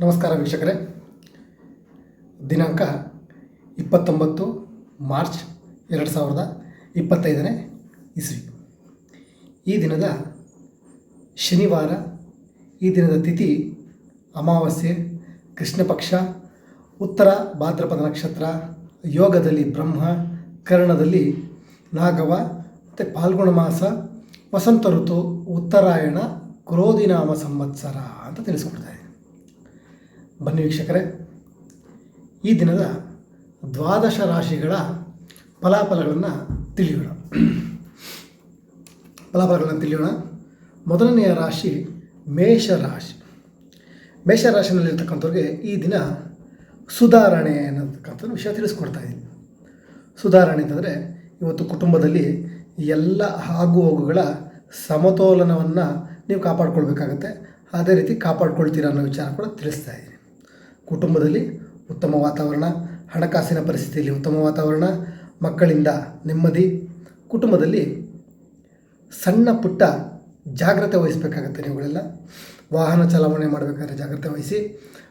ನಮಸ್ಕಾರ ವೀಕ್ಷಕರೇ. ದಿನಾಂಕ ಇಪ್ಪತ್ತೊಂಬತ್ತು ಮಾರ್ಚ್ ಎರಡು ಸಾವಿರದ ಇಪ್ಪತ್ತೈದನೇ ಇಸ್ವಿ. ಈ ದಿನದ ಶನಿವಾರ, ಈ ದಿನದ ತಿಥಿ ಅಮಾವಾಸ್ಯೆ ಕೃಷ್ಣ ಪಕ್ಷ ಉತ್ತರ ಭಾದ್ರಪದ ನಕ್ಷತ್ರ, ಯೋಗದಲ್ಲಿ ಬ್ರಹ್ಮ, ಕರ್ಣದಲ್ಲಿ ನಾಗವ, ಮತ್ತು ಪಾಲ್ಗುಣ ಮಾಸ, ವಸಂತ ಋತು, ಉತ್ತರಾಯಣ, ಕ್ರೋಧಿನಾಮ ಸಂವತ್ಸರ ಅಂತ ತಿಳಿಸ್ಕೊಡ್ತಾ ಇದೆ ಬನ್ನಿ ವೀಕ್ಷಕರೇ, ಈ ದಿನದ ದ್ವಾದಶ ರಾಶಿಗಳ ಫಲಾಫಲಗಳನ್ನು ತಿಳಿಯೋಣ. ಫಲಾಫಲಗಳನ್ನು ತಿಳಿಯೋಣ. ಮೊದಲನೆಯ ರಾಶಿ ಮೇಷ ರಾಶಿ. ಮೇಷ ರಾಶಿನಲ್ಲಿರ್ತಕ್ಕಂಥವ್ರಿಗೆ ಈ ದಿನ ಸುಧಾರಣೆ ಅನ್ನತಕ್ಕಂಥ ವಿಷಯ ತಿಳಿಸ್ಕೊಡ್ತಾ ಇದ್ದೀನಿ. ಸುಧಾರಣೆ ಅಂತಂದರೆ ಇವತ್ತು ಕುಟುಂಬದಲ್ಲಿ ಎಲ್ಲ ಆಗುಹೋಗುಗಳ ಸಮತೋಲನವನ್ನು ನೀವು ಕಾಪಾಡ್ಕೊಳ್ಬೇಕಾಗತ್ತೆ. ಅದೇ ರೀತಿ ಕಾಪಾಡ್ಕೊಳ್ತೀರ ಅನ್ನೋ ವಿಚಾರ ಕೂಡ ತಿಳಿಸ್ತಾ ಇದ್ದೀನಿ. ಕುಟುಂಬದಲ್ಲಿ ಉತ್ತಮ ವಾತಾವರಣ, ಹಣಕಾಸಿನ ಪರಿಸ್ಥಿತಿಯಲ್ಲಿ ಉತ್ತಮ ವಾತಾವರಣ, ಮಕ್ಕಳಿಂದ ನೆಮ್ಮದಿ, ಕುಟುಂಬದಲ್ಲಿ ಸಣ್ಣ ಪುಟ್ಟ ಜಾಗ್ರತೆ ವಹಿಸಬೇಕಾಗತ್ತೆ ನೀವುಗಳೆಲ್ಲ. ವಾಹನ ಚಲಾವಣೆ ಮಾಡಬೇಕಾದ್ರೆ ಜಾಗ್ರತೆ ವಹಿಸಿ.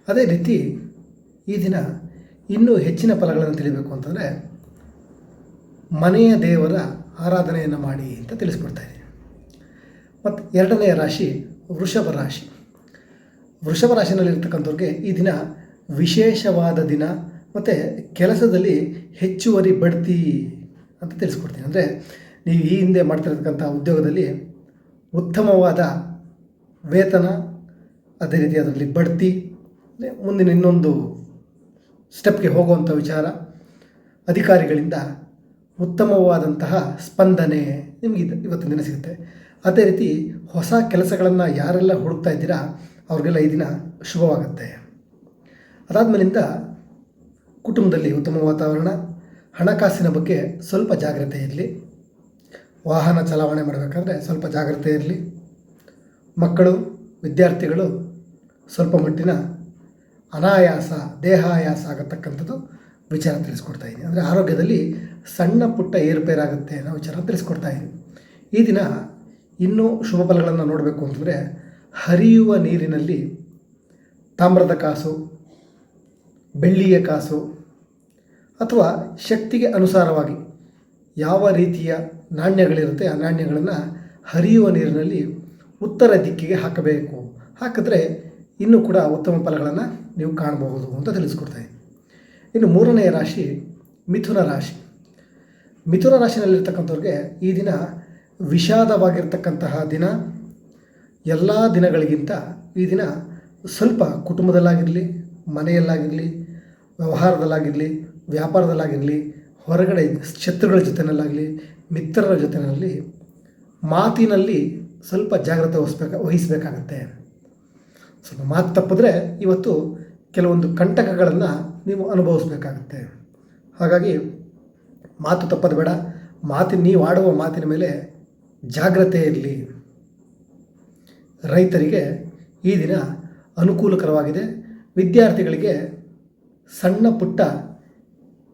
ಅದೇ ರೀತಿ ಈ ದಿನ ಇನ್ನೂ ಹೆಚ್ಚಿನ ಫಲಗಳನ್ನು ತಿಳಿಬೇಕು ಅಂತಂದರೆ ಮನೆಯ ದೇವರ ಆರಾಧನೆಯನ್ನು ಮಾಡಿ ಅಂತ ತಿಳಿಸ್ಕೊಡ್ತಾ ಇದ್ದೀನಿ. ಮತ್ತು ಎರಡನೆಯ ರಾಶಿ ವೃಷಭ ರಾಶಿ. ವೃಷಭ ರಾಶಿನಲ್ಲಿರ್ತಕ್ಕಂಥವ್ರಿಗೆ ಈ ದಿನ ವಿಶೇಷವಾದ ದಿನ ಮತ್ತು ಕೆಲಸದಲ್ಲಿ ಹೆಚ್ಚುವರಿ ಬಡ್ತಿ ಅಂತ ತಿಳಿಸ್ಕೊಡ್ತೀನಿ. ಅಂದರೆ ನೀವು ಈ ಹಿಂದೆ ಮಾಡ್ತಿರ್ತಕ್ಕಂಥ ಉದ್ಯೋಗದಲ್ಲಿ ಉತ್ತಮವಾದ ವೇತನ, ಅದೇ ರೀತಿ ಅದರಲ್ಲಿ ಬಡ್ತಿ ಮುಂದಿನ ಇನ್ನೊಂದು ಸ್ಟೆಪ್ಗೆ ಹೋಗುವಂಥ ವಿಚಾರ, ಅಧಿಕಾರಿಗಳಿಂದ ಉತ್ತಮವಾದಂತಹ ಸ್ಪಂದನೆ ನಿಮಗೆ ಇವತ್ತು ದಿನ ಸಿಗುತ್ತೆ. ಅದೇ ರೀತಿ ಹೊಸ ಕೆಲಸಗಳನ್ನು ಯಾರೆಲ್ಲ ಹುಡುಕ್ತಾ ಇದ್ದೀರಾ, ಅವ್ರಿಗೆಲ್ಲ ಈ ದಿನ ಶುಭವಾಗುತ್ತೆ. ಅದಾದಮೇಲಿಂದ ಕುಟುಂಬದಲ್ಲಿ ಉತ್ತಮ ವಾತಾವರಣ, ಹಣಕಾಸಿನ ಬಗ್ಗೆ ಸ್ವಲ್ಪ ಜಾಗ್ರತೆ ಇರಲಿ. ವಾಹನ ಚಲಾವಣೆ ಮಾಡಬೇಕಾದ್ರೆ ಸ್ವಲ್ಪ ಜಾಗ್ರತೆ ಇರಲಿ. ಮಕ್ಕಳು, ವಿದ್ಯಾರ್ಥಿಗಳು ಸ್ವಲ್ಪ ಮಟ್ಟಿನ ಅನಾಯಾಸ, ದೇಹಾಯಾಸ ಆಗತಕ್ಕಂಥದ್ದು ವಿಚಾರ ತಿಳಿಸ್ಕೊಡ್ತಾ ಇದ್ದೀನಿ. ಅಂದರೆ ಆರೋಗ್ಯದಲ್ಲಿ ಸಣ್ಣ ಪುಟ್ಟ ಏರುಪೇರಾಗುತ್ತೆ ಅನ್ನೋ ವಿಚಾರ ತಿಳಿಸ್ಕೊಡ್ತಾ ಇದ್ದೀನಿ. ಈ ದಿನ ಇನ್ನೂ ಶುಭ ಫಲಗಳನ್ನು ನೋಡಬೇಕು ಅಂತಂದರೆ ಹರಿಯುವ ನೀರಿನಲ್ಲಿ ತಾಮ್ರದ ಕಾಸು ಬೆಳ್ಳಿಯ ಕಾಸು ಅಥವಾ ಶಕ್ತಿಗೆ ಅನುಸಾರವಾಗಿ ಯಾವ ರೀತಿಯ ನಾಣ್ಯಗಳಿರುತ್ತೆ ಆ ನಾಣ್ಯಗಳನ್ನು ಹರಿಯುವ ನೀರಿನಲ್ಲಿ ಉತ್ತರ ದಿಕ್ಕಿಗೆ ಹಾಕಬೇಕು. ಹಾಕಿದ್ರೆ ಇನ್ನೂ ಕೂಡ ಉತ್ತಮ ಫಲಗಳನ್ನು ನೀವು ಕಾಣಬಹುದು ಅಂತ ತಿಳಿಸ್ಕೊಡ್ತಾ ಇನ್ನು ಮೂರನೆಯ ರಾಶಿ ಮಿಥುನ ರಾಶಿ. ಮಿಥುನ ರಾಶಿನಲ್ಲಿರ್ತಕ್ಕಂಥವ್ರಿಗೆ ಈ ದಿನ ವಿಷಾದವಾಗಿರ್ತಕ್ಕಂತಹ ದಿನ. ಎಲ್ಲ ದಿನಗಳಿಗಿಂತ ಈ ದಿನ ಸ್ವಲ್ಪ ಕುಟುಂಬದಲ್ಲಾಗಿರಲಿ, ಮನೆಯಲ್ಲಾಗಿರಲಿ ವ್ಯವಹಾರದಲ್ಲಾಗಿರಲಿ, ವ್ಯಾಪಾರದಲ್ಲಾಗಿರಲಿ, ಹೊರಗಡೆ ಶತ್ರುಗಳ ಜೊತೆಯಲ್ಲಾಗಲಿ ಮಿತ್ರರ ಜೊತೆಯಲ್ಲಿ ಮಾತಿನಲ್ಲಿ ಸ್ವಲ್ಪ ಜಾಗ್ರತೆ ವಹಿಸ್ಬೇಕು, ವಹಿಸಬೇಕಾಗತ್ತೆ. ಸ್ವಲ್ಪ ಮಾತು ತಪ್ಪಿದ್ರೆ ಇವತ್ತು ಕೆಲವೊಂದು ಕಂಟಕಗಳನ್ನು ನೀವು ಅನುಭವಿಸ್ಬೇಕಾಗತ್ತೆ. ಹಾಗಾಗಿ ಮಾತು ತಪ್ಪದು ಬೇಡ, ಮಾತಿನ ನೀವು ಆಡುವ ಮಾತಿನ ಮೇಲೆ ಜಾಗ್ರತೆ ಇರಲಿ. ರೈತರಿಗೆ ಈ ದಿನ ಅನುಕೂಲಕರವಾಗಿದೆ. ವಿದ್ಯಾರ್ಥಿಗಳಿಗೆ ಸಣ್ಣ ಪುಟ್ಟ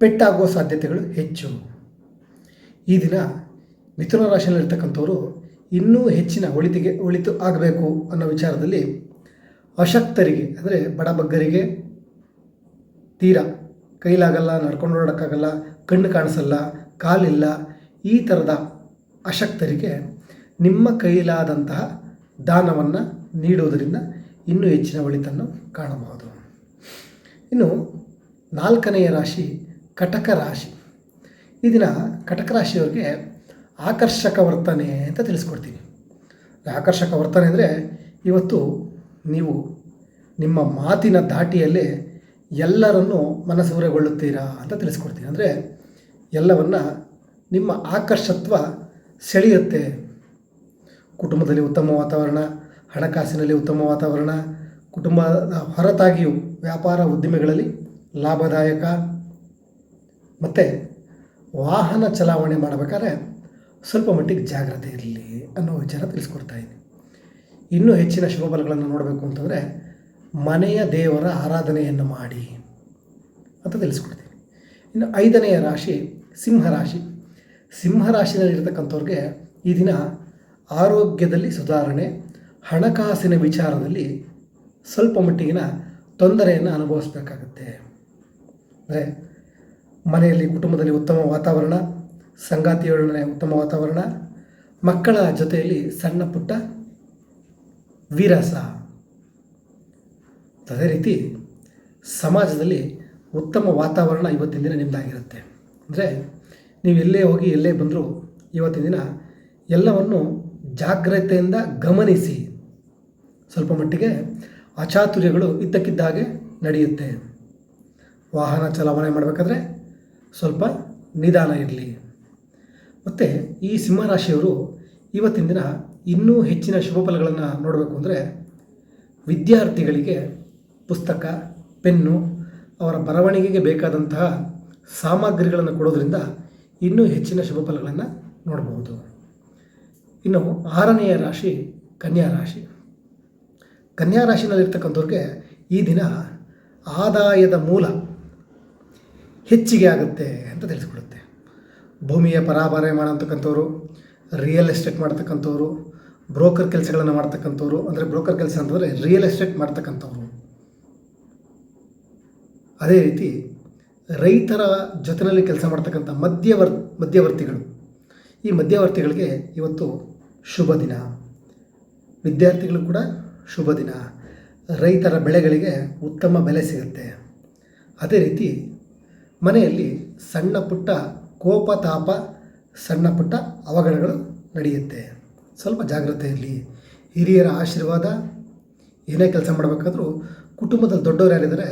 ಪೆಟ್ಟಾಗುವ ಸಾಧ್ಯತೆಗಳು ಹೆಚ್ಚು. ಈ ದಿನ ಮಿಥುನ ರಾಶಿಯಲ್ಲಿರ್ತಕ್ಕಂಥವರು ಇನ್ನೂ ಹೆಚ್ಚಿನ ಒಳಿತಿಗೆ ಒಳಿತು ಆಗಬೇಕು ಅನ್ನೋ ವಿಚಾರದಲ್ಲಿ ಅಶಕ್ತರಿಗೆ, ಅಂದರೆ ಬಡಬಗ್ಗರಿಗೆ ತೀರಾ ಕೈಲಾಗಲ್ಲ, ನಡ್ಕೊಂಡು ಓಡೋಕ್ಕಾಗಲ್ಲ ಕಣ್ಣು ಕಾಣಿಸಲ್ಲ, ಕಾಲಿಲ್ಲ, ಈ ಥರದ ಅಶಕ್ತರಿಗೆ ನಿಮ್ಮ ಕೈಲಾದಂತಹ ದಾನವನ್ನು ನೀಡುವುದರಿಂದ ಇನ್ನೂ ಹೆಚ್ಚಿನ ಒಳಿತನ್ನು ಕಾಣಬಹುದು. ಇನ್ನು ನಾಲ್ಕನೆಯ ರಾಶಿ ಕಟಕ ರಾಶಿ. ಈ ದಿನ ಕಟಕ ರಾಶಿಯವರಿಗೆ ಆಕರ್ಷಕ ವರ್ತನೆ ಅಂತ ತಿಳಿಸ್ಕೊಡ್ತೀನಿ. ಆಕರ್ಷಕ ವರ್ತನೆ ಅಂದರೆ ಇವತ್ತು ನೀವು ನಿಮ್ಮ ಮಾತಿನ ದಾಟಿಯಲ್ಲೇ ಎಲ್ಲರನ್ನೂ ಮನಸೂರೆಗೊಳ್ಳುತ್ತೀರಾ ಅಂತ ತಿಳಿಸ್ಕೊಡ್ತೀನಿ. ಅಂದರೆ ಎಲ್ಲವನ್ನು ನಿಮ್ಮ ಆಕರ್ಷತ್ವ ಸೆಳೆಯುತ್ತೆ. ಕುಟುಂಬದಲ್ಲಿ ಉತ್ತಮ ವಾತಾವರಣ, ಹಣಕಾಸಿನಲ್ಲಿ ಉತ್ತಮ ವಾತಾವರಣ, ಕುಟುಂಬದ ಹೊರತಾಗಿಯೂ ವ್ಯಾಪಾರ ಉದ್ದಿಮೆಗಳಲ್ಲಿ ಲಾಭದಾಯಕ. ಮತ್ತು ವಾಹನ ಚಲಾವಣೆ ಮಾಡಬೇಕಾದ್ರೆ ಸ್ವಲ್ಪ ಮಟ್ಟಿಗೆ ಜಾಗ್ರತೆ ಇರಲಿ ಅನ್ನೋ ವಿಚಾರ ತಿಳಿಸ್ಕೊಡ್ತಾ ಇದ್ದೀನಿ. ಇನ್ನೂ ಹೆಚ್ಚಿನ ಶುಭ ಫಲಗಳನ್ನು ನೋಡಬೇಕು ಅಂತಂದರೆ ಮನೆಯ ದೇವರ ಆರಾಧನೆಯನ್ನು ಮಾಡಿ ಅಂತ ತಿಳಿಸ್ಕೊಡ್ತೀನಿ. ಇನ್ನು ಐದನೆಯ ರಾಶಿ ಸಿಂಹರಾಶಿ ಸಿಂಹರಾಶಿನಲ್ಲಿರ್ತಕ್ಕಂಥವ್ರಿಗೆ ಈ ದಿನ ಆರೋಗ್ಯದಲ್ಲಿ ಸುಧಾರಣೆ, ಹಣಕಾಸಿನ ವಿಚಾರದಲ್ಲಿ ಸ್ವಲ್ಪ ಮಟ್ಟಿಗಿನ ತೊಂದರೆಯನ್ನು ಅನುಭವಿಸ್ಬೇಕಾಗತ್ತೆ. ಅಂದರೆ ಮನೆಯಲ್ಲಿ ಕುಟುಂಬದಲ್ಲಿ ಉತ್ತಮ ವಾತಾವರಣ ಸಂಗಾತಿಯೊಡನೆ ಉತ್ತಮ ವಾತಾವರಣ, ಮಕ್ಕಳ ಜೊತೆಯಲ್ಲಿ ಸಣ್ಣ ಪುಟ್ಟ ವಿರಸ. ಅದೇ ರೀತಿ ಸಮಾಜದಲ್ಲಿ ಉತ್ತಮ ವಾತಾವರಣ ಇವತ್ತಿನ ದಿನ ನಿಮ್ಮದಾಗಿರುತ್ತೆ ಅಂದರೆ ನೀವು ಎಲ್ಲೇ ಹೋಗಿ ಎಲ್ಲೇ ಬಂದರೂ ಇವತ್ತಿನ ದಿನ ಎಲ್ಲವನ್ನು ಜಾಗ್ರತೆಯಿಂದ ಗಮನಿಸಿ. ಸ್ವಲ್ಪ ಮಟ್ಟಿಗೆ ಅಚಾತುರ್ಯಗಳು ಇದ್ದಕ್ಕಿದ್ದ ಹಾಗೆ ನಡೆಯುತ್ತೆ. ವಾಹನ ಚಲಾವಣೆ ಮಾಡಬೇಕಾದ್ರೆ ಸ್ವಲ್ಪ ನಿಧಾನ ಇರಲಿ. ಮತ್ತು ಈ ಸಿಂಹರಾಶಿಯವರು ಇವತ್ತಿನ ದಿನ ಇನ್ನೂ ಹೆಚ್ಚಿನ ಶುಭ ಫಲಗಳನ್ನು ನೋಡಬೇಕು ಅಂದರೆ ವಿದ್ಯಾರ್ಥಿಗಳಿಗೆ ಪುಸ್ತಕ, ಪೆನ್ನು, ಅವರ ಬರವಣಿಗೆಗೆ ಬೇಕಾದಂತಹ ಸಾಮಗ್ರಿಗಳನ್ನು ಕೊಡೋದ್ರಿಂದ ಇನ್ನೂ ಹೆಚ್ಚಿನ ಶುಭ ಫಲಗಳನ್ನು ನೋಡಬಹುದು ಇನ್ನು ಆರನೆಯ ರಾಶಿ ಕನ್ಯಾ ರಾಶಿ. ಕನ್ಯಾ ರಾಶಿನಲ್ಲಿರ್ತಕ್ಕಂಥವ್ರಿಗೆ ಈ ದಿನ ಆದಾಯದ ಮೂಲ ಹೆಚ್ಚಿಗೆ ಆಗುತ್ತೆ ಅಂತ ತಿಳಿಸ್ಕೊಡುತ್ತೆ. ಭೂಮಿಯ ಪರಾಭಾರ ಮಾಡೋಂಥಕ್ಕಂಥವ್ರು ರಿಯಲ್ ಎಸ್ಟೇಟ್ ಮಾಡ್ತಕ್ಕಂಥವ್ರು ಬ್ರೋಕರ್ ಕೆಲಸಗಳನ್ನು ಮಾಡ್ತಕ್ಕಂಥವ್ರು, ಅಂದರೆ ಬ್ರೋಕರ್ ಕೆಲಸ ಅಂತಂದರೆ ರಿಯಲ್ ಎಸ್ಟೇಟ್ ಮಾಡ್ತಕ್ಕಂಥವ್ರು. ಅದೇ ರೀತಿ ರೈತರ ಜೊತೆಯಲ್ಲಿ ಕೆಲಸ ಮಾಡ್ತಕ್ಕಂಥ ಮಧ್ಯವರ್, ಮಧ್ಯವರ್ತಿಗಳು. ಈ ಮಧ್ಯವರ್ತಿಗಳಿಗೆ ಇವತ್ತು ಶುಭ ದಿನ. ವಿದ್ಯಾರ್ಥಿಗಳು ಕೂಡ ಶುಭ ದಿನ. ರೈತರ ಬೆಳೆಗಳಿಗೆ ಉತ್ತಮ ಬೆಲೆ ಸಿಗುತ್ತೆ. ಅದೇ ರೀತಿ ಮನೆಯಲ್ಲಿ ಸಣ್ಣ ಪುಟ್ಟ ಕೋಪ, ತಾಪ, ಸಣ್ಣ ಪುಟ್ಟ ಅವಘಡಗಳು ನಡೆಯುತ್ತೆ. ಸ್ವಲ್ಪ ಜಾಗ್ರತೆ ಇರಲಿ ಹಿರಿಯರ ಆಶೀರ್ವಾದ, ಏನೇ ಕೆಲಸ ಮಾಡಬೇಕಾದ್ರೂ ಕುಟುಂಬದಲ್ಲಿ ದೊಡ್ಡವರು ಯಾರಿದ್ದಾರೆ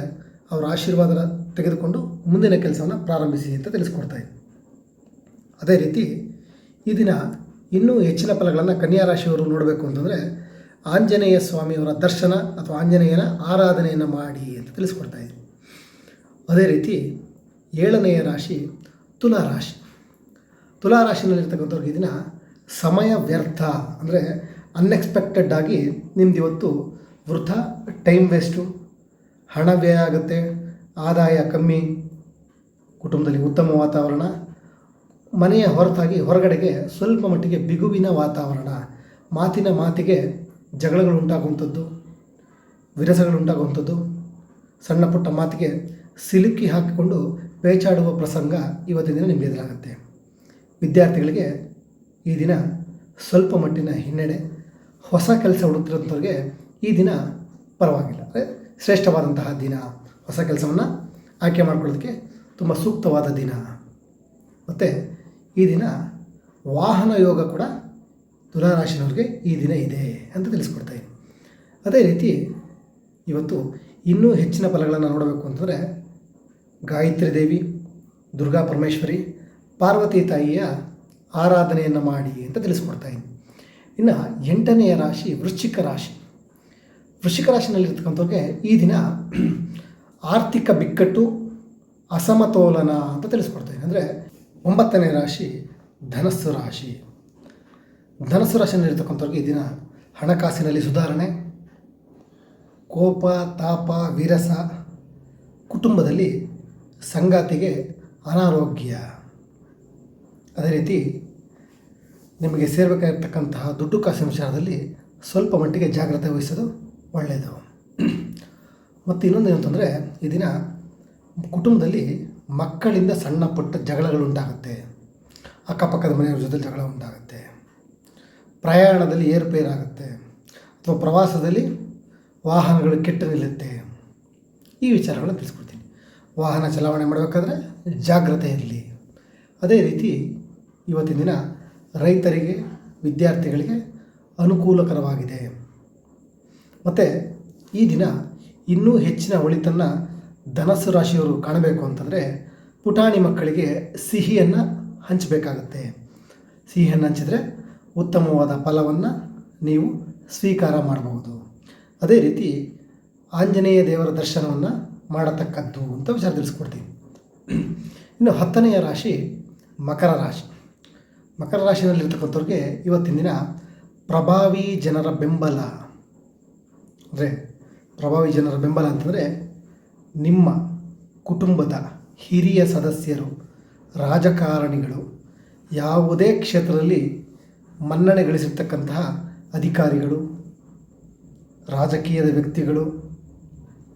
ಅವರ ಆಶೀರ್ವಾದ ತೆಗೆದುಕೊಂಡು ಮುಂದಿನ ಕೆಲಸವನ್ನು ಪ್ರಾರಂಭಿಸಿ ಅಂತ ತಿಳಿಸ್ಕೊಡ್ತಾ ಅದೇ ರೀತಿ ಈ ದಿನ ಇನ್ನೂ ಹೆಚ್ಚಿನ ಫಲಗಳನ್ನು ಕನ್ಯಾ ರಾಶಿಯವರು ನೋಡಬೇಕು ಅಂತಂದರೆ ಆಂಜನೇಯ ಸ್ವಾಮಿಯವರ ದರ್ಶನ ಅಥವಾ ಆಂಜನೇಯನ ಆರಾಧನೆಯನ್ನು ಮಾಡಿ ಅಂತ ತಿಳಿಸ್ಕೊಡ್ತಾ ಇದ್ದೀನಿ ಅದೇ ರೀತಿ ಏಳನೆಯ ರಾಶಿ ತುಲಾ ರಾಶಿ. ತುಲಾ ದಿನ ಸಮಯ ವ್ಯರ್ಥ ಅಂದರೆ ಅನ್ಎಕ್ಸ್ಪೆಕ್ಟೆಡ್ ಆಗಿ ನಿಮ್ದು ಇವತ್ತು ವೃಥ ಟೈಮ್ ವೇಸ್ಟು ಹಣ ವ್ಯಯ ಆಗುತ್ತೆ, ಆದಾಯ ಕಮ್ಮಿ, ಕುಟುಂಬದಲ್ಲಿ ಉತ್ತಮ ವಾತಾವರಣ, ಮನೆಯ ಹೊರತಾಗಿ ಹೊರಗಡೆಗೆ ಸ್ವಲ್ಪ ಮಟ್ಟಿಗೆ ಬಿಗುವಿನ ವಾತಾವರಣ, ಮಾತಿನ ಮಾತಿಗೆ ಜಗಳಗಳು ಉಂಟಾಗುವಂಥದ್ದು, ವಿರಸಗಳು ಸಣ್ಣ ಪುಟ್ಟ ಮಾತಿಗೆ ಸಿಲುಕಿ ಹಾಕಿಕೊಂಡು ಪೇಚಾಡುವ ಪ್ರಸಂಗ ಇವತ್ತಿನ ದಿನ ನಿಮಗೆ ಎದುರಾಗುತ್ತೆ. ವಿದ್ಯಾರ್ಥಿಗಳಿಗೆ ಈ ದಿನ ಸ್ವಲ್ಪ ಮಟ್ಟಿನ ಹಿನ್ನಡೆ, ಹೊಸ ಕೆಲಸ ಹುಡುಕ್ತಿರೋಂಥವ್ರಿಗೆ ಈ ದಿನ ಪರವಾಗಿಲ್ಲ. ಅಂದರೆ ಶ್ರೇಷ್ಠವಾದಂತಹ ದಿನ. ಹೊಸ ಕೆಲಸವನ್ನು ಆಯ್ಕೆ ಮಾಡ್ಕೊಳ್ಳೋದಕ್ಕೆ ತುಂಬ ಸೂಕ್ತವಾದ ದಿನ. ಮತ್ತು ಈ ದಿನ ವಾಹನ ಯೋಗ ಕೂಡ ತುಲಾರಾಶಿನವ್ರಿಗೆ ಈ ದಿನ ಇದೆ ಅಂತ ತಿಳಿಸ್ಕೊಡ್ತಾ ಇದ್ದೀನಿ. ಅದೇ ರೀತಿ ಇವತ್ತು ಇನ್ನೂ ಹೆಚ್ಚಿನ ಫಲಗಳನ್ನು ನೋಡಬೇಕು ಅಂತಂದರೆ ಗಾಯತ್ರಿ ದೇವಿ, ದುರ್ಗಾ ಪರಮೇಶ್ವರಿ, ಪಾರ್ವತಿ ತಾಯಿಯ ಆರಾಧನೆಯನ್ನು ಮಾಡಿ ಅಂತ ತಿಳಿಸ್ಕೊಡ್ತಾ ಇದ್ದೀನಿ. ಇನ್ನು ಎಂಟನೆಯ ರಾಶಿ ವೃಶ್ಚಿಕ ರಾಶಿ. ವೃಶ್ಚಿಕ ರಾಶಿನಲ್ಲಿರ್ತಕ್ಕಂಥವ್ರಿಗೆ ಈ ದಿನ ಆರ್ಥಿಕ ಬಿಕ್ಕಟ್ಟು, ಅಸಮತೋಲನ ಅಂತ ತಿಳಿಸ್ಕೊಡ್ತಾಯಿದ್ದೀನಿ ಅಂದರೆ ಒಂಬತ್ತನೇ ರಾಶಿ ಧನಸ್ಸು ರಾಶಿ. ಧನಸ್ಸು ರಾಶಿಯಲ್ಲಿರ್ತಕ್ಕಂಥವ್ರಿಗೆ ಈ ದಿನ ಹಣಕಾಸಿನಲ್ಲಿ ಸುಧಾರಣೆ, ಕೋಪ, ತಾಪ, ವಿರಸ, ಕುಟುಂಬದಲ್ಲಿ ಸಂಗಾತಿಗೆ ಅನಾರೋಗ್ಯ. ಅದೇ ರೀತಿ ನಿಮಗೆ ಸೇರಬೇಕಾಗಿರ್ತಕ್ಕಂತಹ ದುಡ್ಡು ಕಾಸಿನ ವಿಚಾರದಲ್ಲಿ ಸ್ವಲ್ಪ ಮಟ್ಟಿಗೆ ಜಾಗ್ರತೆ ವಹಿಸೋದು ಒಳ್ಳೆಯದು. ಮತ್ತು ಇನ್ನೊಂದು ಏನಂತಂದರೆ, ಈ ದಿನ ಕುಟುಂಬದಲ್ಲಿ ಮಕ್ಕಳಿಂದ ಸಣ್ಣ ಪುಟ್ಟ ಜಗಳಗಳು ಉಂಟಾಗುತ್ತೆ. ಅಕ್ಕಪಕ್ಕದ ಮನೆಯವ್ರ ಜೊತೆ ಜಗಳ ಉಂಟಾಗುತ್ತೆ. ಪ್ರಯಾಣದಲ್ಲಿ ಏರುಪೇರಾಗುತ್ತೆ. ಅಥವಾ ಪ್ರವಾಸದಲ್ಲಿ ವಾಹನಗಳು ಕೆಟ್ಟು ನಿಲ್ಲುತ್ತೆ ಈ ವಿಚಾರಗಳನ್ನು ತಿಳಿಸ್ಕೊಡ್ತೀನಿ. ವಾಹನ ಚಲಾವಣೆ ಮಾಡಬೇಕಾದ್ರೆ ಜಾಗ್ರತೆ ಇರಲಿ ಅದೇ ರೀತಿ ಇವತ್ತಿನ ದಿನ ರೈತರಿಗೆ, ವಿದ್ಯಾರ್ಥಿಗಳಿಗೆ ಅನುಕೂಲಕರವಾಗಿದೆ. ಮತ್ತು ಈ ದಿನ ಇನ್ನೂ ಹೆಚ್ಚಿನ ಒಳಿತನ್ನು ಧನಸ್ಸು ರಾಶಿಯವರು ಕಾಣಬೇಕು ಅಂತಂದರೆ ಪುಟಾಣಿ ಮಕ್ಕಳಿಗೆ ಸಿಹಿಯನ್ನು ಹಂಚಬೇಕಾಗತ್ತೆ. ಸಿಹಿಯನ್ನು ಹಂಚಿದರೆ ಉತ್ತಮವಾದ ಫಲವನ್ನು ನೀವು ಸ್ವೀಕಾರ ಮಾಡಬಹುದು. ಅದೇ ರೀತಿ ಆಂಜನೇಯ ದೇವರ ದರ್ಶನವನ್ನು ಮಾಡತಕ್ಕದ್ದು ಅಂತ ವಿಚಾರ ತಿಳಿಸ್ಕೊಡ್ತೀನಿ. ಇನ್ನು ಹತ್ತನೆಯ ರಾಶಿ ಮಕರ ರಾಶಿ. ಮಕರ ರಾಶಿಯಲ್ಲಿರ್ತಕ್ಕಂಥವ್ರಿಗೆ ಇವತ್ತಿನ ದಿನ ಪ್ರಭಾವಿ ಜನರ ಬೆಂಬಲ. ಅಂದರೆ ಪ್ರಭಾವಿ ಜನರ ಬೆಂಬಲ ಅಂತಂದರೆ ನಿಮ್ಮ ಕುಟುಂಬದ ಹಿರಿಯ ಸದಸ್ಯರು, ರಾಜಕಾರಣಿಗಳು, ಯಾವುದೇ ಕ್ಷೇತ್ರದಲ್ಲಿ ಮನ್ನಣೆ ಗಳಿಸಿರ್ತಕ್ಕಂತಹ ಅಧಿಕಾರಿಗಳು, ರಾಜಕೀಯದ ವ್ಯಕ್ತಿಗಳು.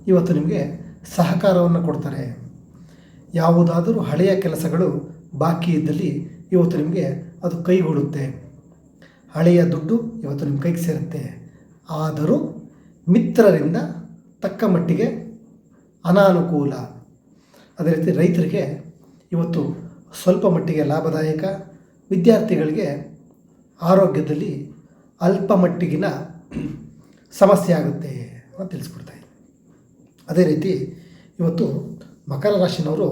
ಇವತ್ತು ನಿಮಗೆ ಸಹಕಾರವನ್ನು ಕೊಡ್ತಾರೆ. ಯಾವುದಾದರೂ ಹಳೆಯ ಕೆಲಸಗಳು ಬಾಕಿ ಇದ್ದಲ್ಲಿ ಇವತ್ತು ನಿಮಗೆ ಅದು ಕೈಗೂಡುತ್ತೆ. ಹಳೆಯ ದುಡ್ಡು ಇವತ್ತು ನಿಮ್ಮ ಕೈಗೆ ಸೇರುತ್ತೆ. ಆದರೂ ಮಿತ್ರರಿಂದ ತಕ್ಕ ಮಟ್ಟಿಗೆ ಅನಾನುಕೂಲ. ಅದೇ ರೀತಿ ರೈತರಿಗೆ ಇವತ್ತು ಸ್ವಲ್ಪ ಮಟ್ಟಿಗೆ ಲಾಭದಾಯಕ, ವಿದ್ಯಾರ್ಥಿಗಳಿಗೆ ಆರೋಗ್ಯದಲ್ಲಿ ಅಲ್ಪ ಮಟ್ಟಿಗಿನ ಸಮಸ್ಯೆ ಆಗುತ್ತೆ ಅಂತ ತಿಳಿಸ್ಕೊಡ್ತಾ ಅದೇ ರೀತಿ ಇವತ್ತು ಮಕರ ರಾಶಿನವರು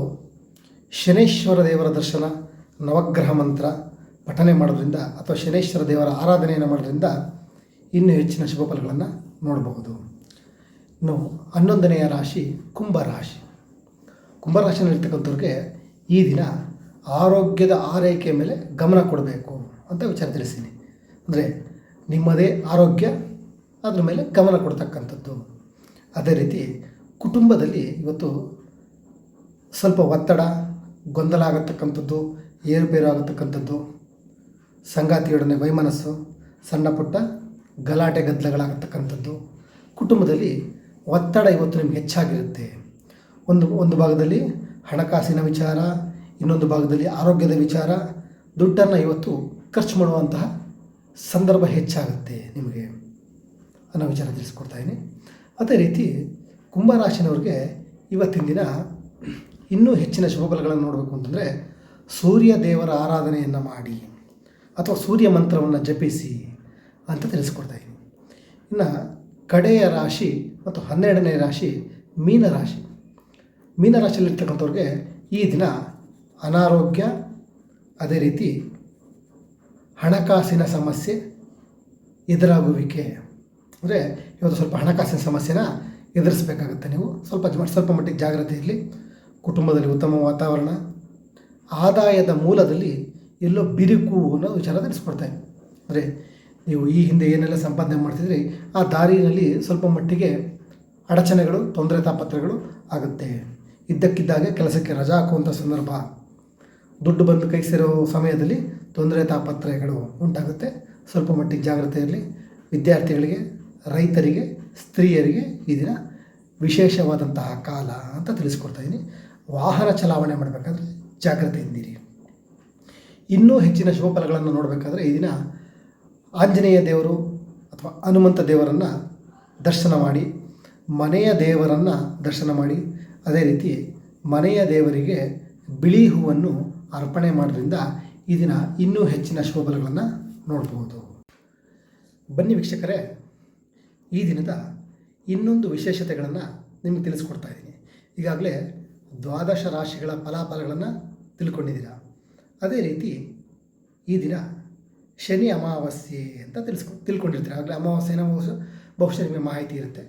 ಶನೈಶ್ವರ ದೇವರ ದರ್ಶನ, ನವಗ್ರಹ ಮಂತ್ರ ಪಠನೆ ಮಾಡೋದ್ರಿಂದ ಅಥವಾ ಶನೈಶ್ವರ ದೇವರ ಆರಾಧನೆಯನ್ನು ಮಾಡೋದ್ರಿಂದ ಇನ್ನೂ ಹೆಚ್ಚಿನ ಶುಭ ಫಲಗಳನ್ನು ನೋಡಬಹುದು. ಇನ್ನು ಹನ್ನೊಂದನೆಯ ರಾಶಿ ಕುಂಭರಾಶಿ ಕುಂಭರಾಶಿನಲ್ಲಿರ್ತಕ್ಕಂಥವ್ರಿಗೆ ಈ ದಿನ ಆರೋಗ್ಯದ ಆರೈಕೆ ಮೇಲೆ ಗಮನ ಕೊಡಬೇಕು ಅಂತ ವಿಚಾರ ತಿಳಿಸ್ತೀನಿ. ಅಂದರೆ ನಿಮ್ಮದೇ ಆರೋಗ್ಯ, ಅದ್ರ ಮೇಲೆ ಗಮನ ಕೊಡ್ತಕ್ಕಂಥದ್ದು. ಅದೇ ರೀತಿ ಕುಟುಂಬದಲ್ಲಿ ಇವತ್ತು ಸ್ವಲ್ಪ ಒತ್ತಡ, ಗೊಂದಲ ಆಗತಕ್ಕಂಥದ್ದು, ಏರುಪೇರು ಆಗತಕ್ಕಂಥದ್ದು ಸಂಗಾತಿಯೊಡನೆ ವೈಮನಸ್ಸು, ಸಣ್ಣ ಪುಟ್ಟ ಗಲಾಟೆ ಗದ್ದಲಗಳಾಗತಕ್ಕಂಥದ್ದು. ಕುಟುಂಬದಲ್ಲಿ ಒತ್ತಡ ಇವತ್ತು ನಿಮ್ಗೆ ಹೆಚ್ಚಾಗಿರುತ್ತೆ. ಒಂದು ಒಂದು ಭಾಗದಲ್ಲಿ ಹಣಕಾಸಿನ ವಿಚಾರ, ಇನ್ನೊಂದು ಭಾಗದಲ್ಲಿ ಆರೋಗ್ಯದ ವಿಚಾರ, ದುಡ್ಡನ್ನು ಇವತ್ತು ಖರ್ಚು ಮಾಡುವಂತಹ ಸಂದರ್ಭ ಹೆಚ್ಚಾಗುತ್ತೆ ನಿಮಗೆ. ಅನ್ನೋ ವಿಚಾರ ತಿಳಿಸ್ಕೊಡ್ತಾ ಇದ್ದೀನಿ ಅದೇ ರೀತಿ ಕುಂಭರಾಶಿನವ್ರಿಗೆ ಇವತ್ತಿನ ದಿನ ಇನ್ನೂ ಹೆಚ್ಚಿನ ಶುಭ ಫಲಗಳನ್ನು ನೋಡಬೇಕು ಅಂತಂದರೆ ಸೂರ್ಯ ದೇವರ ಆರಾಧನೆಯನ್ನು ಮಾಡಿ ಅಥವಾ ಸೂರ್ಯ ಮಂತ್ರವನ್ನು ಜಪಿಸಿ ಅಂತ ತಿಳಿಸ್ಕೊಡ್ತಾ ಇದ್ದೀನಿ ಇನ್ನು ಕಡೆಯ ರಾಶಿ ಮತ್ತು ಹನ್ನೆರಡನೇ ರಾಶಿ ಮೀನರಾಶಿ ಮೀನರಾಶಿಯಲ್ಲಿರ್ತಕ್ಕಂಥವ್ರಿಗೆ ಈ ದಿನ ಅನಾರೋಗ್ಯ, ಅದೇ ರೀತಿ ಹಣಕಾಸಿನ ಸಮಸ್ಯೆ, ಎದುರಾಗುವಿಕೆ. ಅಂದರೆ ಇವತ್ತು ಸ್ವಲ್ಪ ಹಣಕಾಸಿನ ಸಮಸ್ಯೆನ ಎದುರಿಸಬೇಕಾಗುತ್ತೆ ನೀವು. ಸ್ವಲ್ಪ ಸ್ವಲ್ಪ ಮಟ್ಟಿಗೆ ಜಾಗ್ರತೆ ಇರಲಿ ಕುಟುಂಬದಲ್ಲಿ ಉತ್ತಮ ವಾತಾವರಣ, ಆದಾಯದ ಮೂಲದಲ್ಲಿ ಎಲ್ಲೋ ಬಿರುಕು ಅನ್ನೋ ವಿಚಾರ ತಿಳಿಸ್ಕೊಡ್ತಾರೆ ಅಂದರೆ ನೀವು ಈ ಹಿಂದೆ ಏನೆಲ್ಲ ಸಂಪಾದನೆ ಮಾಡ್ತಿದ್ರಿ, ಆ ದಾರಿಯಲ್ಲಿ ಸ್ವಲ್ಪ ಮಟ್ಟಿಗೆ ಅಡಚಣೆಗಳು, ತೊಂದರೆ ತಾಪತ್ರಗಳು ಆಗುತ್ತೆ. ಇದ್ದಕ್ಕಿದ್ದಾಗೆ ಕೆಲಸಕ್ಕೆ ರಜಾ ಹಾಕುವಂಥ ಸಂದರ್ಭ. ದುಡ್ಡು ಬಂದು ಕೈ ಸೇರೋ ಸಮಯದಲ್ಲಿ ತೊಂದರೆ ತಾಪತ್ರಯಗಳು ಉಂಟಾಗುತ್ತೆ. ಸ್ವಲ್ಪ ಮಟ್ಟಿಗೆ ಜಾಗ್ರತೆ ಇರಲಿ ವಿದ್ಯಾರ್ಥಿಗಳಿಗೆ, ರೈತರಿಗೆ ಸ್ತ್ರೀಯರಿಗೆ ಈ ದಿನ ವಿಶೇಷವಾದಂತಹ ಕಾಲ ಅಂತ ತಿಳಿಸ್ಕೊಡ್ತಾ ಇದ್ದೀನಿ ವಾಹನ ಚಲಾವಣೆ ಮಾಡಬೇಕಾದ್ರೆ ಜಾಗ್ರತೆಯಿಂದಿರಿ ಇನ್ನೂ ಹೆಚ್ಚಿನ ಶುಭ ಫಲಗಳನ್ನು ನೋಡಬೇಕಾದ್ರೆ ಈ ದಿನ ಆಂಜನೇಯ ದೇವರು ಅಥವಾ ಹನುಮಂತ ದೇವರನ್ನು ದರ್ಶನ ಮಾಡಿ, ಮನೆಯ ದೇವರನ್ನು ದರ್ಶನ ಮಾಡಿ, ಅದೇ ರೀತಿ ಮನೆಯ ದೇವರಿಗೆ ಬಿಳಿ ಹೂವನ್ನು ಅರ್ಪಣೆ ಮಾಡೋದ್ರಿಂದ ಈ ದಿನ ಇನ್ನೂ ಹೆಚ್ಚಿನ ಶುಭ ಫಲಗಳನ್ನು ನೋಡ್ಬೋದು. ಬನ್ನಿ ವೀಕ್ಷಕರೇ ಈ ದಿನದ ಇನ್ನೊಂದು ವಿಶೇಷತೆಗಳನ್ನು ನಿಮಗೆ ತಿಳಿಸ್ಕೊಡ್ತಾ ಇದ್ದೀನಿ. ಈಗಾಗಲೇ ದ್ವಾದಶ ರಾಶಿಗಳ ಫಲಾಫಲಗಳನ್ನು ತಿಳ್ಕೊಂಡಿದ್ದೀರಾ. ಅದೇ ರೀತಿ ಈ ದಿನ ಶನಿ ಅಮಾವಾಸ್ಯೆ ಅಂತ ತಿಳಿಸ್ಕೊ, ತಿಳ್ಕೊಂಡಿರ್ತೀರ. ಆಗಲೇ ಅಮಾವಾಸ್ಯೆನ ಬಹುಶಃ ನಿಮಗೆ ಮಾಹಿತಿ ಇರುತ್ತೆ.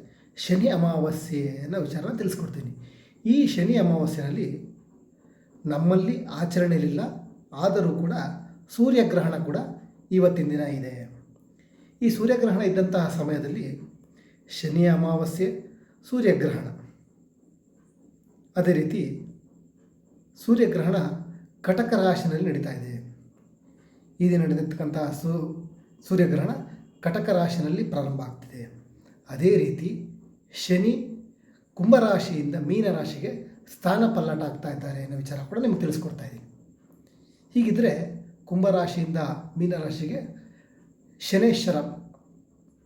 ಶನಿ ಅಮಾವಾಸ್ಯೆ ಅನ್ನೋ ವಿಚಾರನ ತಿಳಿಸ್ಕೊಡ್ತೀನಿ. ಈ ಶನಿ ಅಮಾವಾಸ್ಯೆಯಲ್ಲಿ ನಮ್ಮಲ್ಲಿ ಆಚರಣೆಯಲ್ಲಿಲ್ಲ, ಆದರೂ ಕೂಡ ಸೂರ್ಯಗ್ರಹಣ ಕೂಡ ಇವತ್ತಿನ ದಿನ ಇದೆ. ಈ ಸೂರ್ಯಗ್ರಹಣ ಇದ್ದಂತಹ ಸಮಯದಲ್ಲಿ ಶನಿ ಅಮಾವಾಸ್ಯೆ ಸೂರ್ಯಗ್ರಹಣ. ಅದೇ ರೀತಿ ಸೂರ್ಯಗ್ರಹಣ ಕಟಕ ರಾಶಿನಲ್ಲಿ ನಡೀತಾ ಇದೆ. ಇದು ದಿನ ನಡೆದಿರ್ತಕ್ಕಂತಹ ಸೂ ಸೂರ್ಯಗ್ರಹಣ ಕಟಕ ರಾಶಿನಲ್ಲಿ ಪ್ರಾರಂಭ ಆಗ್ತಿದೆ. ಅದೇ ರೀತಿ ಶನಿ ಕುಂಭರಾಶಿಯಿಂದ ಮೀನರಾಶಿಗೆ ಸ್ಥಾನ ಪಲ್ಲಟ ಆಗ್ತಾ ಇದ್ದಾರೆ ಅನ್ನೋ ವಿಚಾರ ಕೂಡ ನಿಮ್ಗೆ ತಿಳಿಸ್ಕೊಡ್ತಾ ಇದ್ದೀನಿ. ಹೀಗಿದ್ದರೆ ಕುಂಭರಾಶಿಯಿಂದ ಮೀನರಾಶಿಗೆ ಶನೇಶ್ವರ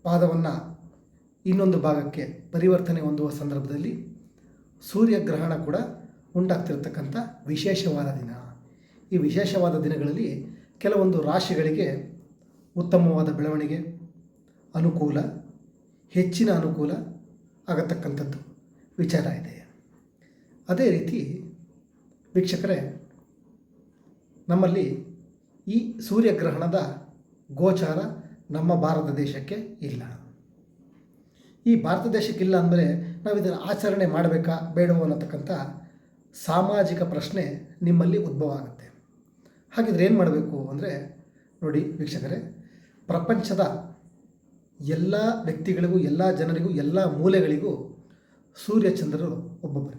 ಪಾದವನ್ನು ಇನ್ನೊಂದು ಭಾಗಕ್ಕೆ ಪರಿವರ್ತನೆ ಹೊಂದುವ ಸಂದರ್ಭದಲ್ಲಿ ಸೂರ್ಯಗ್ರಹಣ ಕೂಡ ಉಂಟಾಗ್ತಿರ್ತಕ್ಕಂಥ ವಿಶೇಷವಾದ ದಿನ. ಈ ವಿಶೇಷವಾದ ದಿನಗಳಲ್ಲಿ ಕೆಲವೊಂದು ರಾಶಿಗಳಿಗೆ ಉತ್ತಮವಾದ ಬೆಳವಣಿಗೆ, ಅನುಕೂಲ, ಹೆಚ್ಚಿನ ಅನುಕೂಲ ಆಗತಕ್ಕಂಥದ್ದು ವಿಚಾರ ಇದೆ. ಅದೇ ರೀತಿ ವೀಕ್ಷಕರೇ, ನಮ್ಮಲ್ಲಿ ಈ ಸೂರ್ಯಗ್ರಹಣದ ಗೋಚಾರ ನಮ್ಮ ಭಾರತ ದೇಶಕ್ಕೆ ಇಲ್ಲ. ಈ ಭಾರತ ದೇಶಕ್ಕಿಲ್ಲ ಅಂದರೆ ನಾವು ಇದನ್ನು ಆಚರಣೆ ಮಾಡಬೇಕಾ ಬೇಡವೋ ಅನ್ನತಕ್ಕಂಥ ಸಾಮಾಜಿಕ ಪ್ರಶ್ನೆ ನಿಮ್ಮಲ್ಲಿ ಉದ್ಭವ ಆಗುತ್ತೆ. ಹಾಗಿದ್ರೆ ಏನು ಮಾಡಬೇಕು ಅಂದರೆ ನೋಡಿ ವೀಕ್ಷಕರೇ, ಪ್ರಪಂಚದ ಎಲ್ಲ ವ್ಯಕ್ತಿಗಳಿಗೂ, ಎಲ್ಲ ಜನರಿಗೂ, ಎಲ್ಲ ಮೂಲೆಗಳಿಗೂ ಸೂರ್ಯಚಂದ್ರರು ಒಬ್ಬೊಬ್ಬರು.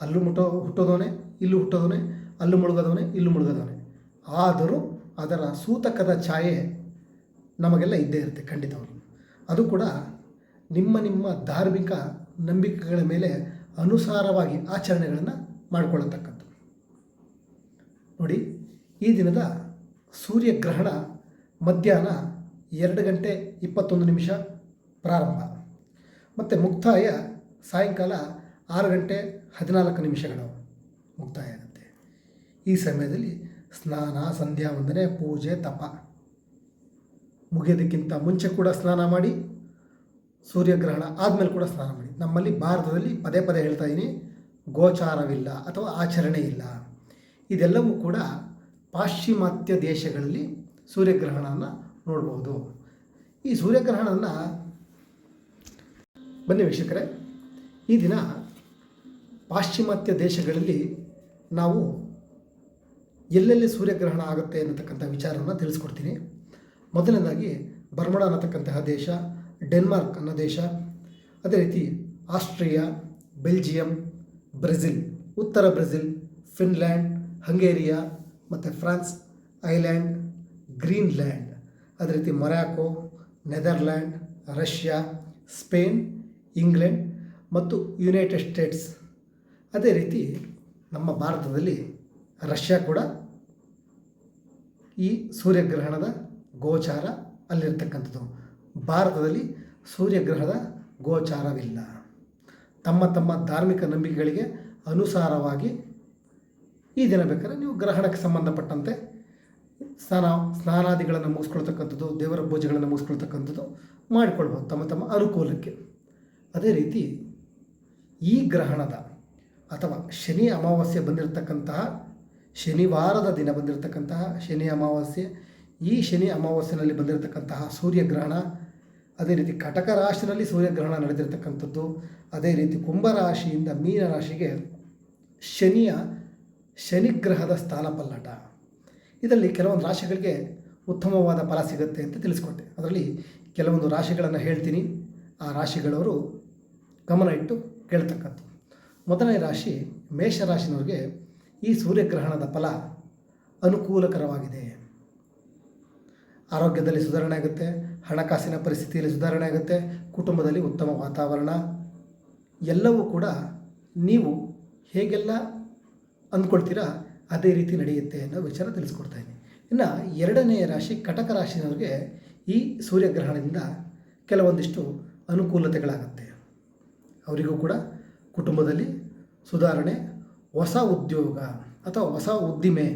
ಅಲ್ಲೂ ಮುಟ್ಟೋ ಹುಟ್ಟೋದವನೇ, ಇಲ್ಲೂ ಹುಟ್ಟೋದವನೇ, ಅಲ್ಲೂ ಮುಳುಗೋದವನೇ, ಇಲ್ಲೂ ಮುಳುಗೋದವನೇ. ಆದರೂ ಅದರ ಸೂತಕದ ಛಾಯೆ ನಮಗೆಲ್ಲ ಇದ್ದೇ ಇರುತ್ತೆ ಖಂಡಿತವಾಗಿ ಅದು ಕೂಡ ನಿಮ್ಮ ನಿಮ್ಮ ಧಾರ್ಮಿಕ ನಂಬಿಕೆಗಳ ಮೇಲೆ ಅನುಸಾರವಾಗಿ ಆಚರಣೆಗಳನ್ನು ಮಾಡಿಕೊಳ್ಳತಕ್ಕದ್ದು ನೋಡಿ, ಈ ದಿನದ ಸೂರ್ಯಗ್ರಹಣ ಮಧ್ಯಾಹ್ನ ಎರಡು ಗಂಟೆ ಇಪ್ಪತ್ತೊಂದು ನಿಮಿಷ ಪ್ರಾರಂಭ. ಮತ್ತು ಮುಕ್ತಾಯ ಸಾಯಂಕಾಲ ಆರು ಗಂಟೆ ಹದಿನಾಲ್ಕು ನಿಮಿಷಗಳು ಮುಕ್ತಾಯ ಆಗುತ್ತೆ. ಈ ಸಮಯದಲ್ಲಿ ಸ್ನಾನ ಸಂಧ್ಯಾ ವಂದನೆ ಪೂಜೆ, ತಪ. ಮುಗಿಯೋದಕ್ಕಿಂತ ಮುಂಚೆ ಕೂಡ ಸ್ನಾನ ಮಾಡಿ ಸೂರ್ಯಗ್ರಹಣ ಆದಮೇಲೆ ಕೂಡ ಸ್ನಾನ ಮಾಡಿ. ನಮ್ಮಲ್ಲಿ ಭಾರತದಲ್ಲಿ ಪದೇ ಪದೇ ಹೇಳ್ತಾ ಇದ್ದೀನಿ ಗೋಚಾರವಿಲ್ಲ ಅಥವಾ ಆಚರಣೆ ಇಲ್ಲ. ಇದೆಲ್ಲವೂ ಕೂಡ ಪಾಶ್ಚಿಮಾತ್ಯ ದೇಶಗಳಲ್ಲಿ ಸೂರ್ಯಗ್ರಹಣನ ನೋಡ್ಬೋದು. ಈ ಸೂರ್ಯಗ್ರಹಣನ ಬನ್ನಿ ವೀಕ್ಷಕರೇ, ಈ ದಿನ ಪಾಶ್ಚಿಮಾತ್ಯ ದೇಶಗಳಲ್ಲಿ ನಾವು ಎಲ್ಲೆಲ್ಲಿ ಸೂರ್ಯಗ್ರಹಣ ಆಗುತ್ತೆ ಅನ್ನತಕ್ಕಂಥ ವಿಚಾರವನ್ನು ತಿಳಿಸ್ಕೊಡ್ತೀನಿ. ಮೊದಲನೇದಾಗಿ ಬರ್ಮಡ ಅನ್ನತಕ್ಕಂತಹ ದೇಶ ಡೆನ್ಮಾರ್ಕ್ ಅನ್ನೋ ದೇಶ. ಅದೇ ರೀತಿ ಆಸ್ಟ್ರಿಯಾ, ಬೆಲ್ಜಿಯಂ, ಬ್ರೆಜಿಲ್, ಉತ್ತರ ಬ್ರೆಜಿಲ್, ಫಿನ್ಲ್ಯಾಂಡ್, ಹಂಗೇರಿಯಾ ಮತ್ತು ಫ್ರಾನ್ಸ್ ಐಲ್ಯಾಂಡ್ ಗ್ರೀನ್ಲ್ಯಾಂಡ್. ಅದೇ ರೀತಿ Morocco Netherland, Russia, Spain, England ಮತ್ತು ಯುನೈಟೆಡ್ ಸ್ಟೇಟ್ಸ್. ಅದೇ ರೀತಿ ನಮ್ಮ ಭಾರತದಲ್ಲಿ ರಷ್ಯಾ ಕೂಡ ಈ ಸೂರ್ಯಗ್ರಹಣದ ಗೋಚಾರ ಅಲ್ಲಿರ್ತಕ್ಕಂಥದ್ದು. ಭಾರತದಲ್ಲಿ ಸೂರ್ಯಗ್ರಹದ ಗೋಚಾರವಿಲ್ಲ. ತಮ್ಮ ತಮ್ಮ ಧಾರ್ಮಿಕ ನಂಬಿಕೆಗಳಿಗೆ ಅನುಸಾರವಾಗಿ ಈ ದಿನ ಬೇಕಾದ್ರೆ ನೀವು ಗ್ರಹಣಕ್ಕೆ ಸಂಬಂಧಪಟ್ಟಂತೆ ಸ್ನಾನ, ಸ್ನಾನಾದಿಗಳನ್ನು ಮುಗಿಸ್ಕೊಳ್ತಕ್ಕಂಥದ್ದು, ದೇವರ ಪೂಜೆಗಳನ್ನು ಮುಗಿಸ್ಕೊಳ್ತಕ್ಕಂಥದ್ದು ಮಾಡಿಕೊಳ್ಬೋದು ತಮ್ಮ ತಮ್ಮ ಅನುಕೂಲಕ್ಕೆ. ಅದೇ ರೀತಿ ಈ ಗ್ರಹಣದ ಅಥವಾ ಶನಿ ಅಮಾವಾಸ್ಯೆ ಬಂದಿರತಕ್ಕಂತಹ, ಶನಿವಾರದ ದಿನ ಬಂದಿರತಕ್ಕಂತಹ, ಶನಿ ಅಮಾವಾಸ್ಯೆ ಈ ಶನಿ ಅಮಾವಾಸ್ಯೆಯಲ್ಲಿ ಬಂದಿರತಕ್ಕಂತಹ ಸೂರ್ಯಗ್ರಹಣ, ಅದೇ ರೀತಿ ಕಟಕ ರಾಶಿನಲ್ಲಿ ಸೂರ್ಯಗ್ರಹಣ ನಡೆದಿರ್ತಕ್ಕಂಥದ್ದು, ಅದೇ ರೀತಿ ಕುಂಭರಾಶಿಯಿಂದ ಮೀನ ರಾಶಿಗೆ ಶನಿಯ ಶನಿಗ್ರಹದ ಸ್ಥಾನ ಪಲ್ಲಟ. ಇದರಲ್ಲಿ ಕೆಲವೊಂದು ರಾಶಿಗಳಿಗೆ ಉತ್ತಮವಾದ ಫಲ ಸಿಗುತ್ತೆ ಅಂತ ತಿಳಿಸ್ಕೊಟ್ಟೆ. ಅದರಲ್ಲಿ ಕೆಲವೊಂದು ರಾಶಿಗಳನ್ನು ಹೇಳ್ತೀನಿ. ಆ ರಾಶಿಗಳವರು ಗಮನ ಇಟ್ಟು ಕೇಳ್ತಕ್ಕಂಥದ್ದು. ಮೊದಲನೇ ರಾಶಿ ಮೇಷರಾಶಿನವ್ರಿಗೆ ಈ ಸೂರ್ಯಗ್ರಹಣದ ಫಲ ಅನುಕೂಲಕರವಾಗಿದೆ. ಆರೋಗ್ಯದಲ್ಲಿ ಸುಧಾರಣೆ ಆಗುತ್ತೆ, ಹಣಕಾಸಿನ ಪರಿಸ್ಥಿತಿಯಲ್ಲಿ ಸುಧಾರಣೆ ಆಗುತ್ತೆ, ಕುಟುಂಬದಲ್ಲಿ ಉತ್ತಮ ವಾತಾವರಣ. ಎಲ್ಲವೂ ಕೂಡ ನೀವು ಹೇಗೆಲ್ಲ ಅಂದ್ಕೊಳ್ತೀರಾ ಅದೇ ರೀತಿ ನಡೆಯುತ್ತೆ ಅನ್ನೋ ವಿಚಾರ ತಿಳಿಸ್ಕೊಡ್ತಾ ಇದ್ದೀನಿ. ಇನ್ನು ಎರಡನೆಯ ರಾಶಿ ಕಟಕ ರಾಶಿನವ್ರಿಗೆ ಈ ಸೂರ್ಯಗ್ರಹಣದಿಂದ ಕೆಲವೊಂದಿಷ್ಟು ಅನುಕೂಲತೆಗಳಾಗುತ್ತೆ. ಅವರಿಗೂ ಕೂಡ ಕುಟುಂಬದಲ್ಲಿ ಸುಧಾರಣೆ, ಹೊಸ ಉದ್ಯೋಗ ಅಥವಾ ಹೊಸ ಉದ್ದಿಮೆ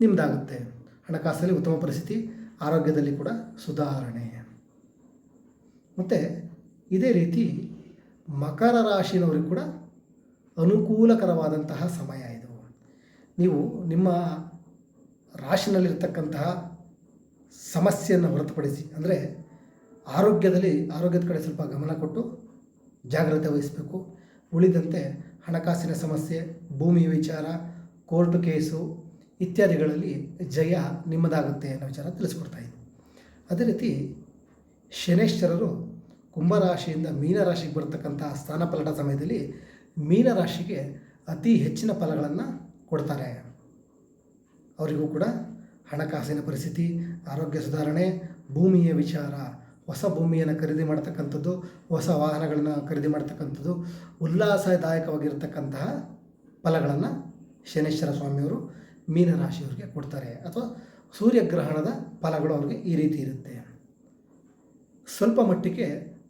ನಿಮ್ಮದಾಗುತ್ತೆ ಹಣಕಾಸಲ್ಲಿ ಉತ್ತಮ ಪರಿಸ್ಥಿತಿ, ಆರೋಗ್ಯದಲ್ಲಿ ಕೂಡ ಸುಧಾರಣೆ. ಮತ್ತು ಇದೇ ರೀತಿ ಮಕರ ರಾಶಿಯವರಿಗೆ ಕೂಡ ಅನುಕೂಲಕರವಾದಂತಹ ಸಮಯ ಇದು. ನೀವು ನಿಮ್ಮ ರಾಶಿನಲ್ಲಿರ್ತಕ್ಕಂತಹ ಸಮಸ್ಯೆಯನ್ನು ಹೊರತುಪಡಿಸಿ, ಅಂದರೆ ಆರೋಗ್ಯದಲ್ಲಿ, ಆರೋಗ್ಯದ ಕಡೆ ಸ್ವಲ್ಪ ಗಮನ ಕೊಟ್ಟು ಜಾಗ್ರತೆ ವಹಿಸಬೇಕು. ಉಳಿದಂತೆ ಹಣಕಾಸಿನ ಸಮಸ್ಯೆ, ಭೂಮಿ ವಿಚಾರ, ಕೋರ್ಟ್ ಕೇಸು ಇತ್ಯಾದಿಗಳಲ್ಲಿ ಜಯ ನಿಮ್ಮದಾಗುತ್ತೆ ಅನ್ನೋ ವಿಚಾರ ತಿಳಿಸ್ಕೊಡ್ತಾ ಇದ್ದೀನಿ ಅದೇ ರೀತಿ ಶನೇಶ್ವರರು ಕುಂಭರಾಶಿಯಿಂದ ಮೀನರಾಶಿಗೆ ಬರ್ತಕ್ಕಂಥ ಸ್ಥಾನಪಲಟ ಸಮಯದಲ್ಲಿ ಮೀನರಾಶಿಗೆ ಅತಿ ಹೆಚ್ಚಿನ ಫಲಗಳನ್ನು ಕೊಡ್ತಾರೆ. ಅವರಿಗೂ ಕೂಡ ಹಣಕಾಸಿನ ಪರಿಸ್ಥಿತಿ, ಆರೋಗ್ಯ ಸುಧಾರಣೆ, ಭೂಮಿಯ ವಿಚಾರ, ಹೊಸ ಭೂಮಿಯನ್ನು ಖರೀದಿ ಮಾಡ್ತಕ್ಕಂಥದ್ದು, ಹೊಸ ವಾಹನಗಳನ್ನು ಖರೀದಿ ಮಾಡ್ತಕ್ಕಂಥದ್ದು, ಉಲ್ಲಾಸದಾಯಕವಾಗಿರ್ತಕ್ಕಂತಹ ಫಲಗಳನ್ನು ಶನೇಶ್ವರ ಸ್ವಾಮಿಯವರು ಮೀನರಾಶಿಯವರಿಗೆ ಕೊಡ್ತಾರೆ ಅಥವಾ ಸೂರ್ಯಗ್ರಹಣದ ಫಲಗಳು ಅವ್ರಿಗೆ ಈ ರೀತಿ ಇರುತ್ತೆ. ಸ್ವಲ್ಪ ಮಟ್ಟಿಗೆ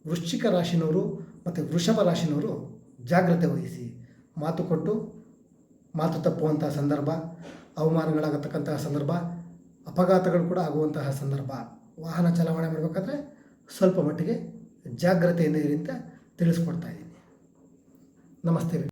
ವೃಶ್ಚಿಕ ರಾಶಿನವರು ಮತ್ತು ವೃಷಭ ರಾಶಿನವರು ಜಾಗ್ರತೆ ವಹಿಸಿ, ಮಾತು ಕೊಟ್ಟು, ಮಾತು ತಪ್ಪುವಂತಹ ಸಂದರ್ಭ, ಅವಮಾನಗಳಾಗತಕ್ಕಂತಹ ಸಂದರ್ಭ, ಅಪಘಾತಗಳು ಕೂಡ ಆಗುವಂತಹ ಸಂದರ್ಭ, ವಾಹನ ಚಲಾವಣೆ ಮಾಡಬೇಕಾದ್ರೆ ಸ್ವಲ್ಪ ಮಟ್ಟಿಗೆ ಜಾಗ್ರತೆಯಿಂದ ಇರಿ ಅಂತ ತಿಳಿಸ್ಕೊಡ್ತಾ ಇದ್ದೀನಿ. ನಮಸ್ತೆ.